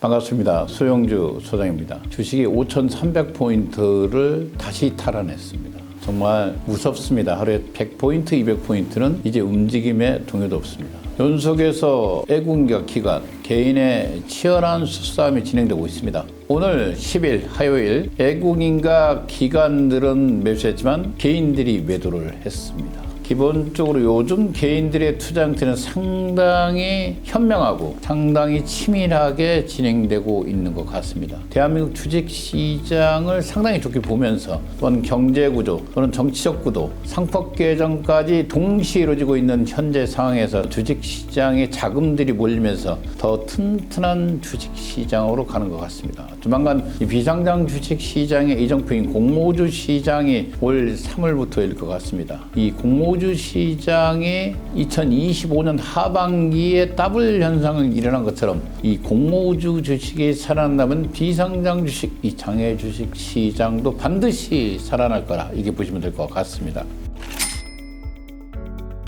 반갑습니다. 소영주 소장입니다. 주식이 5,300포인트를 다시 탈환했습니다. 정말 무섭습니다. 하루에 100포인트, 200포인트는 이제 움직임에 동요도 없습니다. 연속해서 애국인과 기관, 개인의 치열한 수싸움이 진행되고 있습니다. 오늘 10일 화요일 애국인과 기관들은 매수했지만 개인들이 매도를 했습니다. 기본적으로 요즘 개인들의 투자 형태는 상당히 현명하고 상당히 치밀하게 진행되고 있는 것 같습니다. 대한민국 주식 시장을 상당히 좋게 보면서 또한 경제 구조 또는 정치적 구도, 상법 개정까지 동시에 이루어지고 있는 현재 상황에서 주식 시장에 자금들이 몰리면서 더 튼튼한 주식 시장으로 가는 것 같습니다. 조만간 이 비상장 주식 시장의 이정표인 공모주 시장이 올 3월부터일 것 같습니다. 이 공모주 시장이 2025년 하반기에 더블 현상을 일어난 것처럼 이 공모주 주식이 살아난다면 비상장 주식, 이 장외 주식 시장도 반드시 살아날 거라 이게 보시면 될 것 같습니다.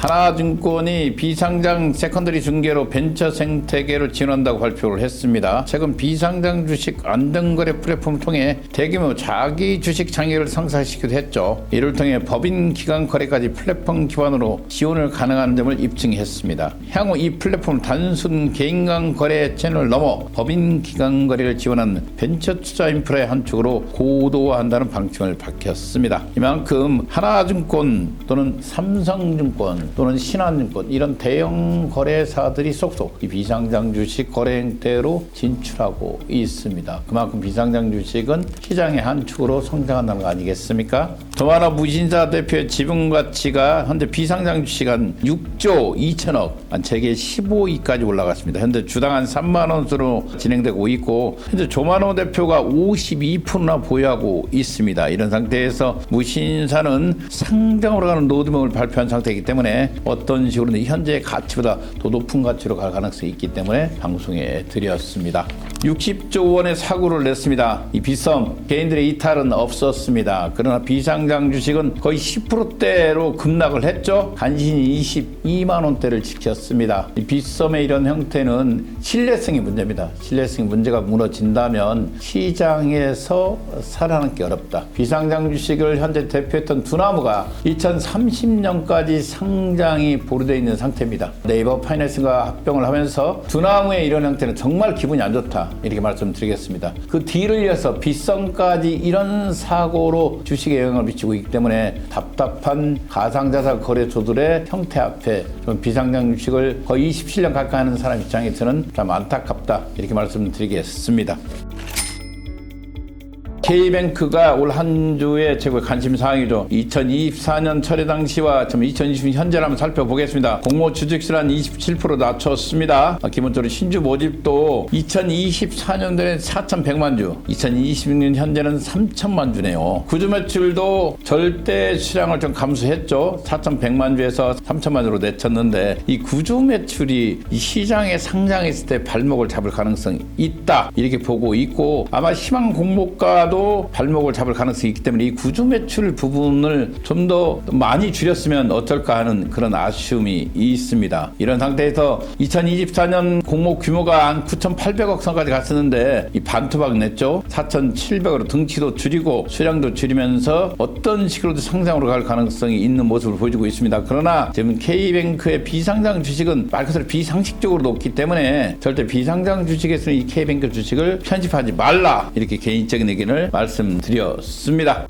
하나증권이 비상장 세컨더리 중개로 벤처 생태계를 지원한다고 발표를 했습니다. 최근 비상장 주식 안전거래 플랫폼을 통해 대규모 자기 주식 장애를 성사시키기도 했죠. 이를 통해 법인 기관 거래까지 플랫폼 기반으로 지원을 가능한 점을 입증했습니다. 향후 이 플랫폼은 단순 개인 간 거래 채널 넘어 법인 기관 거래를 지원하는 벤처 투자 인프라의 한 축으로 고도화한다는 방침을 밝혔습니다. 이만큼 하나증권 또는 삼성증권 또는 신한증권 이런 대형 거래사들이 이 비상장 주식 거래 행태로 진출하고 있습니다. 그만큼 비상장 주식은 시장의 한 축으로 성장한다는 거 아니겠습니까? 더마나 무신사 대표의 지분 가치가 현재 비상장 주식은 6조 2천억, 한 재계 15위까지 올라갔습니다. 현재 주당 한 3만 원수로 진행되고 있고 현재 조만호 대표가 52%나 보유하고 있습니다. 이런 상태에서 무신사는 상장으로 가는 로드맵을 발표한 상태이기 때문에 어떤 식으로든 현재 가치보다 더 높은 가치로 갈 가능성이 있기 때문에 방송에 드렸습니다. 60조 원의 사고를 냈습니다. 이 비썸 개인들의 이탈은 없었습니다. 그러나 비상장 주식은 거의 10%대로 급락을 했죠. 간신히 22만 원대를 지켰습니다. 이 비썸의 이런 형태는 신뢰성이 문제입니다. 신뢰성이 문제가 무너진다면 시장에서 살아남기 어렵다. 비상장 주식을 현재 대표했던 두나무가 2030년까지 상장이 보류되어 있는 상태입니다. 네이버 파이낸스가 합병을 하면서 두나무의 이런 형태는 정말 기분이 안 좋다. 이렇게 말씀드리겠습니다. 그 뒤를 이어서 빗성까지 이런 사고로 주식에 영향을 미치고 있기 때문에 답답한 가상자산 거래소들의 형태 앞에 좀 비상장 주식 을 거의 27년 가까이 하는 사람 입장에서는 참 안타깝다. 이렇게 말씀드리겠습니다. K뱅크가 올 한 주의 최고의 관심 사항이죠. 2024년 철회 당시와 지금 2020년 현재를 한번 살펴보겠습니다. 공모 주식수란 27% 낮췄습니다. 아, 기본적으로 신주 모집도 2024년도에 4,100만 주, 2026년 현재는 3천만 주네요. 구주 매출도 절대 수량을 좀 감소했죠. 4,100만 주에서 3천만 주로 내쳤는데 이 구주 매출이 이 시장에 상장했을 때 발목을 잡을 가능성이 있다 이렇게 보고 있고 아마 희망 공모가도 발목을 잡을 가능성이 있기 때문에 이 구주 매출 부분을 좀 더 많이 줄였으면 어떨까 하는 그런 아쉬움이 있습니다. 이런 상태에서 2024년 공모 규모가 한 9,800억 선까지 갔었는데 이 반토막 냈죠. 4,700으로 등치도 줄이고 수량도 줄이면서 어떤 식으로도 상장으로 갈 가능성이 있는 모습을 보여주고 있습니다. 그러나 지금 K뱅크의 비상장 주식은 말 그대로 비상식적으로 높기 때문에 절대 비상장 주식에서는 이 K뱅크 주식을 편집하지 말라 이렇게 개인적인 의견을 말씀드렸습니다.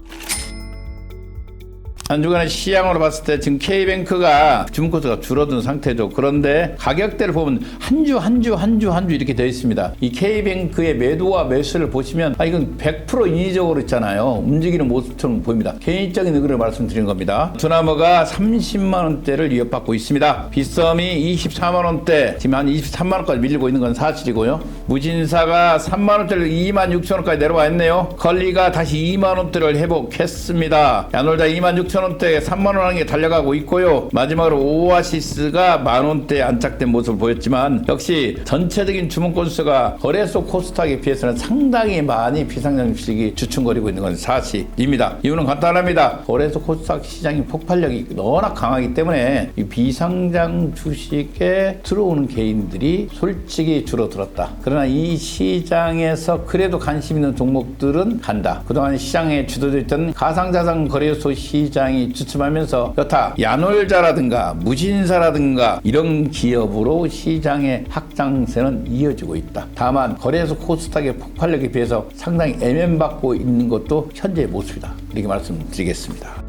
한 주간의 시향으로 봤을 때 지금 K뱅크가 주문 코스가 줄어든 상태죠. 그런데 가격대를 보면 한 주 한 주 한 주 한 주 이렇게 되어 있습니다. 이 K뱅크의 매도와 매수를 보시면 아 이건 100% 인위적으로 있잖아요. 움직이는 모습처럼 보입니다. 개인적인 의견을 말씀드린 겁니다. 두나무가 30만 원대를 위협받고 있습니다. 빗썸이 24만 원대 지금 한 23만 원까지 밀리고 있는 건 사실이고요. 무진사가 3만 원대를 2만 6천 원까지 내려와 있네요. 걸리가 다시 2만 원대를 회복했습니다. 야놀자 2만 6천 2,000원대, 3만 원 한게 달려가고 있고요. 마지막으로 오아시스가 만 원대에 안착된 모습을 보였지만 역시 전체적인 주문 건수가 거래소 코스닥에 비해서는 상당히 많이 비상장 주식이 주춤거리고 있는 건 사실입니다. 이유는 간단합니다. 거래소 코스닥 시장의 폭발력이 너무나 강하기 때문에 이 비상장 주식에 들어오는 개인들이 솔직히 줄어들었다. 그러나 이 시장에서 그래도 관심 있는 종목들은 간다. 그동안 시장에 주도되어 있던 가상자산 거래소 시장 이 주춤하면서 여타 야놀자라든가 무신사라든가 이런 기업으로 시장의 확장세는 이어지고 있다. 다만 거래소 코스닥의 폭발력에 비해서 상당히 애면받고 있는 것도 현재의 모습이다. 이렇게 말씀드리겠습니다.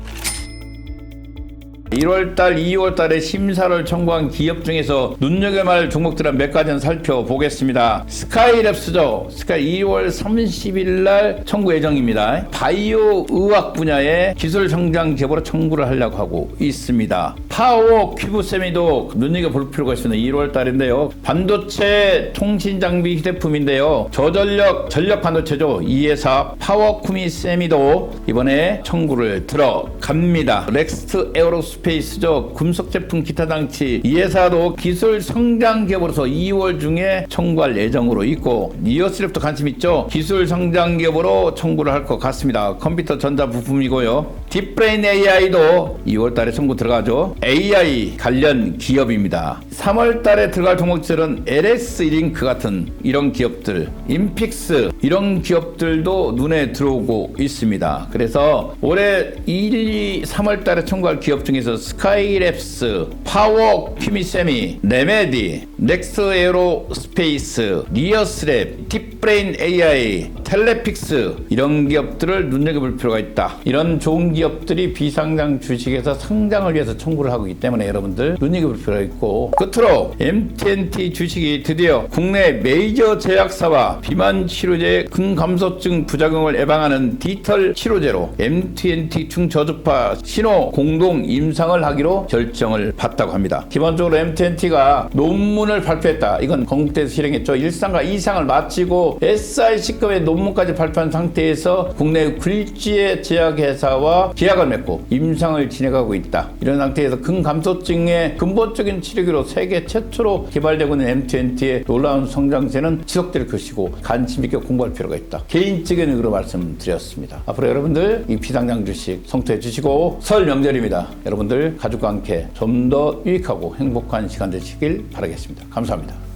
1월달, 2월달에 심사를 청구한 기업 중에서 눈여겨볼 할 종목들은 몇 가지는 살펴보겠습니다. 스카이랩스죠. 스카이 2월 30일 날 청구 예정입니다. 바이오 의학 분야의 기술 성장 기업으로 청구를 하려고 하고 있습니다. 파워 큐브 세미도 눈여겨볼 필요가 있습니다. 1월 달인데요. 반도체 통신 장비 휴대품인데요. 저전력 전력 반도체죠. 이 회사 파워 쿠미 세미도 이번에 청구를 들어갑니다. 렉스트 에어로스 페이스죠. 금속 제품 기타 장치 이 회사도 기술 성장 기업으로서 2월 중에 청구할 예정으로 있고 니어스랩도 관심 있죠. 기술 성장 기업으로 청구를 할 것 같습니다. 컴퓨터 전자 부품이고요. 딥브레인 AI도 2월 달에 청구 들어가죠. AI 관련 기업입니다. 3월 달에 들어갈 종목들은 LS 링크 같은 이런 기업들, 인픽스 이런 기업들도 눈에 들어오고 있습니다. 그래서 올해 1, 2, 3월 달에 청구할 기업 중에서 스카이랩스, 파워 큐미세미, 레메디, 넥스 에어로 스페이스, 리어스랩, 딥브레인 AI, 텔레픽스 이런 기업들을 눈여겨볼 필요가 있다. 이런 좋은 기업 들이 비상장 주식에서 상장을 위해서 청구를 하고 있기 때문에 여러분들 눈여겨볼 필요가 있고 끝으로 MTNT 주식이 드디어 국내 메이저 제약사와 비만 치료제 근감소증 부작용을 예방하는 디지털 치료제로 MTNT 중저주파 신호 공동 임상을 하기로 결정을 받다고 합니다. 기본적으로 MTNT가 논문을 발표했다. 이건 건국대에서 실행했죠. 1상과 2상을 마치고 SIC급의 논문까지 발표한 상태에서 국내 굴지의 제약회사와 계약을 맺고 임상을 진행하고 있다. 이런 상태에서 근감소증의 근본적인 치료기로 세계 최초로 개발되고 있는 MTNT의 놀라운 성장세는 지속될 것이고 관심 있게 공부할 필요가 있다. 개인적인 의견으로 말씀드렸습니다. 앞으로 여러분들 이 비상장 주식 성투해 주시고 설 명절입니다. 여러분들 가족과 함께 좀 더 유익하고 행복한 시간 되시길 바라겠습니다. 감사합니다.